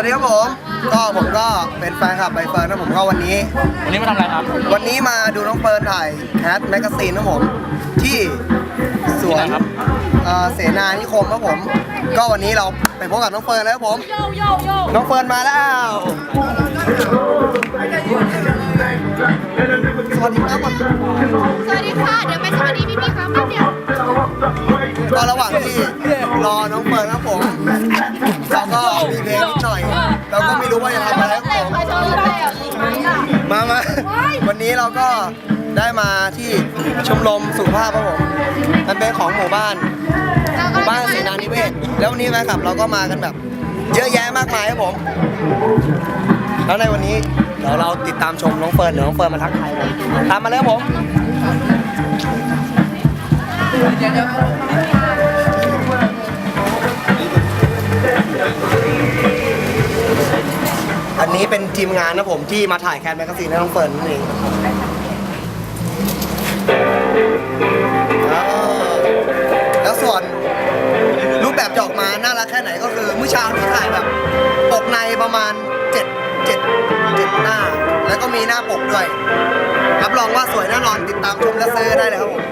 วัสดีครับผม ก็ผมก็เป็นแฟนคลับใบเฟิร์นนะผมก็วันนี้ วันนี้มาทำอะไรครับ วันนี้มาดูน้องเฟิร์นถ่ายแคทแมกกาซีนนะผม ที่สวนที่ไหนครับ เอ่อเสนานิคมครับผม ก็วันนี้เราไปพบกับน้องเฟิร์นแล้วครับผม โยโยโยน้องเฟิร์นมาแล้ว สวัสดีครับสวัสดีค่ะ เดี๋ยวไปสวัสดีพี่พี่ๆครับแป๊บเดียวก็ระหว่างที่รอน้องเฟิร์นครับผมเราก็ มีเพลงนิดหน่อย เราก็ไม่รู้ว่าจะทำอะไรครับผมใครชอบเล่นอะมามาวันนี้เราก็ได้มาที่ชมรมสุขภาพครับผมมันเป็นของหมู่บ้าน หมู่บ้านเสนานิเวศ แล้ววันนี้แฟนคลับเราก็มากันแบบ เยอะแยะมากมายครับผม แล้วในวันนี้เดี๋ยวเราติดตามชมน้องเฟิร์นเดี๋ยวน้องเฟิร์นมาทักทายผมตามมาเลยครับผม นนี้เป็นทีมงานนะผมที่มาถ่ายแคนแมกกาซีนให้น้องเฟิร์นนั่นเองแล้วส่วนรูปแบบจะออกมาน่ารักแค่ไหนก็คือเมื่อเช้านี้ถ่ายแบบปกในประมาณ7 7 7หน้า แล้วก็มีหน้าปกด้วย รับรองว่าสวยแน่นอนติดตามชมและซื้อได้เลยครับผม